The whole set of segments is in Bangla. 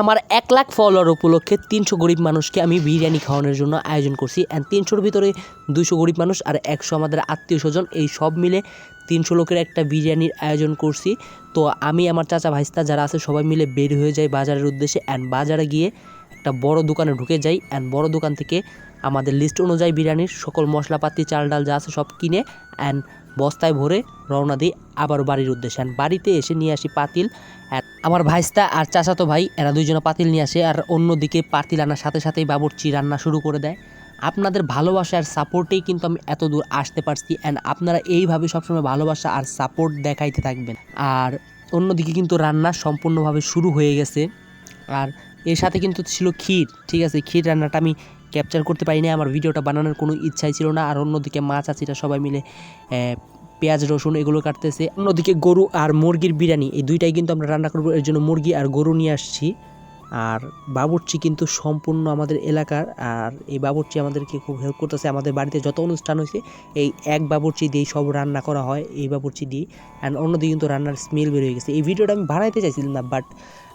আমার এক লাখ ফলোয়ার উপলক্ষে তিনশো গরিব মানুষকে আমি বিরিয়ানি খাওয়ানোর জন্য আয়োজন করছি। অ্যান্ড তিনশোর ভিতরে দুশো গরিব মানুষ আর একশো আমাদের আত্মীয় স্বজন, এই সব মিলে তিনশো লোকের একটা বিরিয়ানির আয়োজন করছি। তো আমি, আমার চাচা ভাইস্তা যারা আছে, সবাই মিলে বের হয়ে যাই বাজারের উদ্দেশ্যে। অ্যান্ড বাজারে গিয়ে একটা বড় দোকানে ঢুকে যাই। অ্যান্ড বড় দোকান থেকে আমাদের লিস্ট অনুযায়ী বিরিয়ানির সকল মশলাপাতি, চাল ডাল যা আছে সব কিনে অ্যান্ড বস্তায় ভরে রওনা দিই আবার বাড়ির উদ্দেশ্যে। অ্যান্ড বাড়িতে এসে নিয়ে আসি পাতিল। আর আমার ভাইস্তা আর চাচাতো ভাই, এরা দুইজনে পাতিল নিয়ে আসে আর অন্যদিকে পাতিল আনার সাথে সাথেই বাবুর্চি রান্না শুরু করে দেয়। আপনাদের ভালোবাসা আর সাপোর্টেই কিন্তু আমি এত দূর আসতে পারছি অ্যান্ড আপনারা এইভাবে সবসময় ভালোবাসা আর সাপোর্ট দেখাইতে থাকবেন। আর অন্যদিকে কিন্তু রান্না সম্পূর্ণভাবে শুরু হয়ে গেছে। আর এর সাথে কিন্তু ছিল ক্ষীর, ঠিক আছে? ক্ষীর রান্নাটা আমি ক্যাপচার করতে পারিনি, আমার ভিডিওটা বানানোর কোনো ইচ্ছাই ছিল না। আর অন্যদিকে মা চাচিরা সবাই মিলে পেঁয়াজ, রসুন এগুলো কাটতেছে। অন্যদিকে গরু আর মুরগির বিরিয়ানি, এই দুইটাই কিন্তু আমরা রান্না করব। এর জন্য মুরগি আর গরু নিয়ে আসছি। আর বাবুর্চি কিন্তু সম্পূর্ণ আমাদের এলাকার। আর এই বাবুর্চি আমাদেরকে খুব হেল্প করতেছে। আমাদের বাড়িতে যত অনুষ্ঠান হয়েছে, এই এক বাবুর্চি দিয়েই সব রান্না করা হয়, এই বাবুর্চি দিয়ে। অ্যান্ড অন্যদিকে কিন্তু রান্নার স্মেল বের হয়ে গেছে। এই ভিডিওটা আমি বানাইতে চাইছিলাম না বাট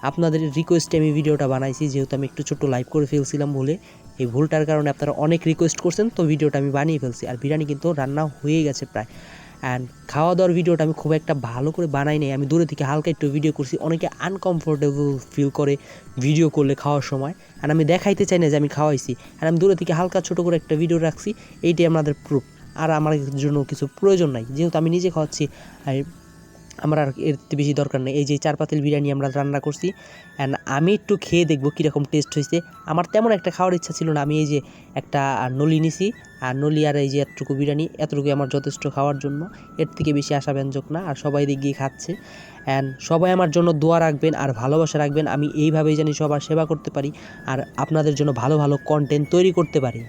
আপনাদের রিকোয়েস্টে আমি ভিডিওটা বানাইছি। যেহেতু আমি একটু ছোট্ট লাইভ করে ফেলছিলাম বলে, এই ভুলটার কারণে আপনারা অনেক রিকোয়েস্ট করছেন, তো ভিডিওটা আমি বানিয়ে ফেলছি। আর বিরিয়ানি কিন্তু রান্না হয়ে গেছে প্রায়। অ্যান্ড খাওয়া দাওয়ার ভিডিওটা আমি খুব একটা ভালো করে বানাই নাই। আমি দূরে থেকে হালকা একটু ভিডিও করছি। অনেকে আনকমফোর্টেবল ফিল করে ভিডিও করলে খাওয়ার সময়। আর আমি দেখাইতে চাই না যে আমি খাওয়াইছি। আর আমি দূরে থেকে হালকা ছোটো করে একটা ভিডিও রাখছি। এইটাই আপনাদের প্রুফ আর আমার জন্য কিছু প্রয়োজন নাই। যেহেতু আমি নিজে খাওয়াচ্ছি, আর আমার আর এর বেশি দরকার নেই। এই যে চার পাতিল বিরিয়ানি আমরা রান্না করছি অ্যান্ড আমি একটু খেয়ে দেখব কীরকম টেস্ট হয়েছে। আমার তেমন একটা খাওয়ার ইচ্ছা ছিল না, আমি এই যে একটা নলি নিছি, আর নলি আর এই যে এতটুকু বিরিয়ানি এতটুকু আমার যথেষ্ট খাওয়ার জন্য। এর থেকে বেশি আশাব্যঞ্জক না, আর সবাই দিক গিয়ে খাচ্ছে। অ্যান্ড সবাই আমার জন্য দোয়া রাখবেন আর ভালোবাসা রাখবেন, আমি এইভাবেই জানি সবার সেবা করতে পারি, আর আপনাদের জন্য ভালো ভালো কন্টেন্ট তৈরি করতে পারি।